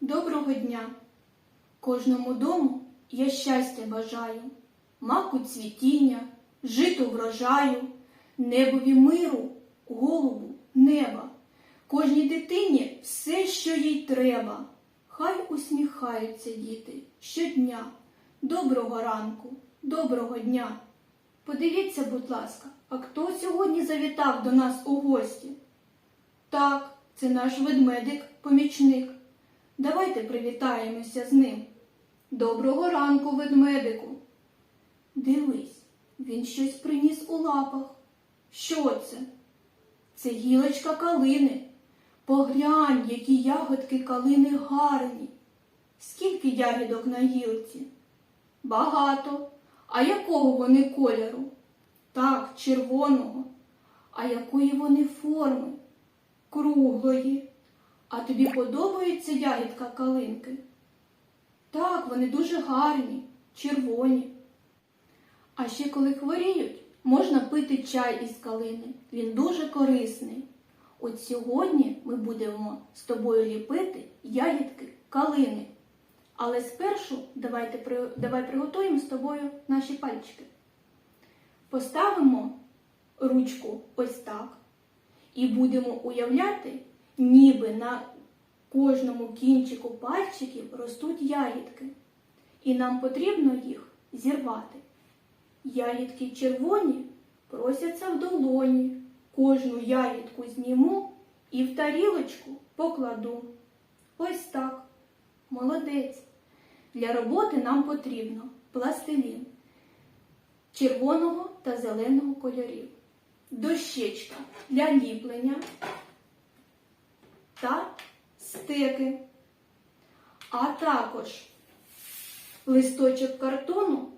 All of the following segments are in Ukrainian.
Доброго дня! Кожному дому я щастя бажаю, маку цвітіння, житу врожаю, небові миру, голубу неба, кожній дитині все, що їй треба. Хай усміхаються діти щодня. Доброго ранку, доброго дня. Подивіться, будь ласка, а хто сьогодні завітав до нас у гості? Так, це наш ведмедик-помічник. Давайте привітаємося з ним. Доброго ранку, ведмедику. Дивись, він щось приніс у лапах. Що це? Це гілочка калини. Поглянь, які ягодки калини гарні. Скільки ягідок на гілці? Багато. А якого вони кольору? Так, червоного. А якої вони форми? Круглої. А тобі подобається ягідка калинки? Так, вони дуже гарні, червоні. А ще коли хворіють, можна пити чай із калини. Він дуже корисний. От сьогодні ми будемо з тобою ліпити ягідки калини. Але спершу давайте, давай приготуємо з тобою наші пальчики. Поставимо ручку ось так і будемо уявляти, ніби на кожному кінчику пальчиків ростуть ягідки. І нам потрібно їх зірвати. Ягідки червоні просяться в долоні. Кожну ягідку зніму і в тарілочку покладу. Ось так. Молодець. Для роботи нам потрібно пластилін червоного та зеленого кольорів, дощечка для ліплення та стеки, а також листочок картону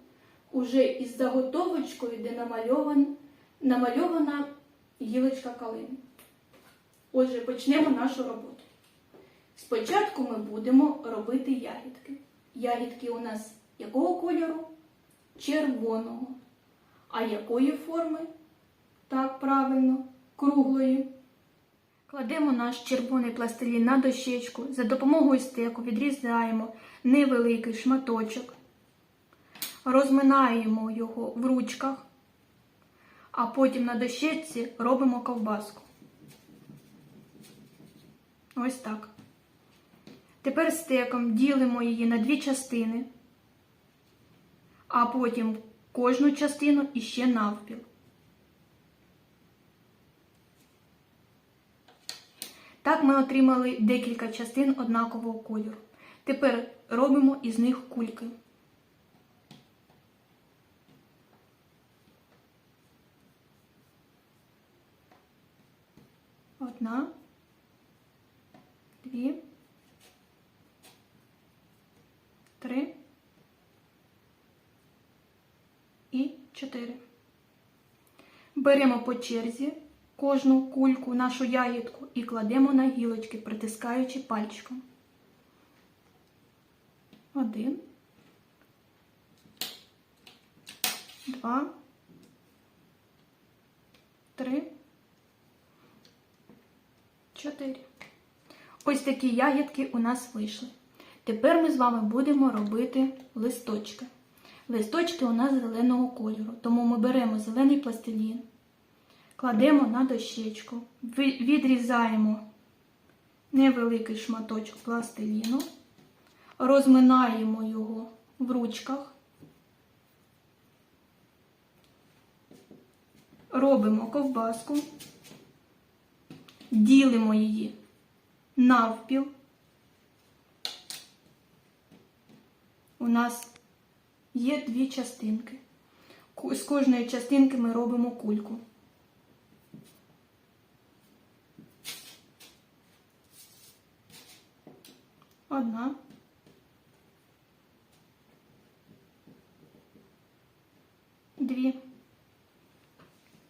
уже із заготовочкою, де намальован, намальована гілочка калини. Отже, почнемо нашу роботу. Спочатку ми будемо робити ягідки. Ягідки у нас якого кольору? Червоного. А якої форми? Так, правильно, круглої. Кладемо наш червоний пластилін на дощечку, за допомогою стеку відрізаємо невеликий шматочок, розминаємо його в ручках, а потім на дощечці робимо ковбаску. Ось так. Тепер стеком ділимо її на дві частини, а потім кожну частину іще навпіл. Так ми отримали декілька частин однакового кольору. Тепер робимо із них кульки. Одна, дві, три і чотири. Беремо по черзі кожну кульку, нашу ягідку і кладемо на гілочки, притискаючи пальчиком. Один. Два. Три. Чотири. Ось такі ягідки у нас вийшли. Тепер ми з вами будемо робити листочки. Листочки у нас зеленого кольору, тому ми беремо зелений пластилін, кладемо на дощечку, відрізаємо невеликий шматочок пластиліну, розминаємо його в ручках, робимо ковбаску, ділимо її навпіл. У нас є дві частинки. З кожної частинки ми робимо кульку. Одна. Дві.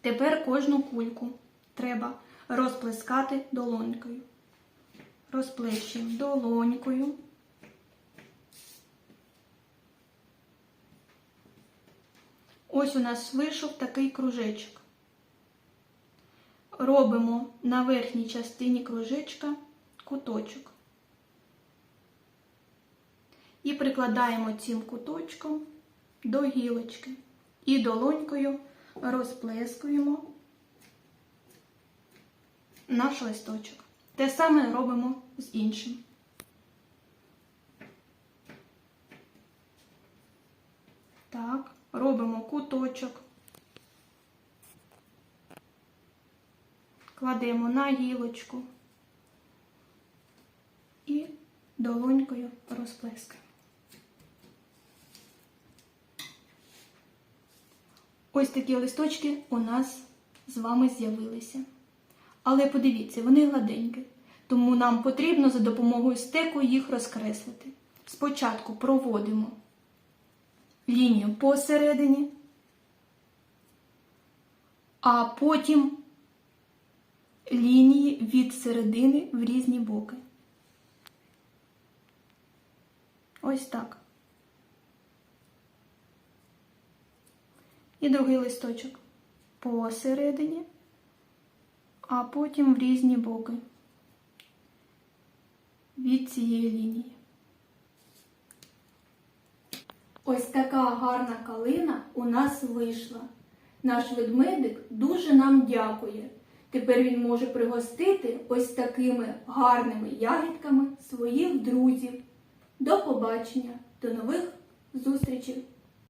Тепер кожну кульку треба розплескати долонькою. Розплещуємо долонькою. Ось у нас вийшов такий кружечок. Робимо на верхній частині кружечка куточок. І прикладаємо цим куточком до гілочки. І долонькою розплескуємо наш листочок. Те саме робимо з іншим. Так, робимо куточок. Кладемо на гілочку і долонькою розплескаємо. Ось такі листочки у нас з вами з'явилися. Але подивіться, вони гладенькі, тому нам потрібно за допомогою стеку їх розкреслити. Спочатку проводимо лінію посередині, а потім лінії від середини в різні боки. Ось так. І другий листочок посередині, а потім в різні боки від цієї лінії. Ось така гарна калина у нас вийшла. Наш ведмедик дуже нам дякує. Тепер він може пригостити ось такими гарними ягідками своїх друзів. До побачення, до нових зустрічей!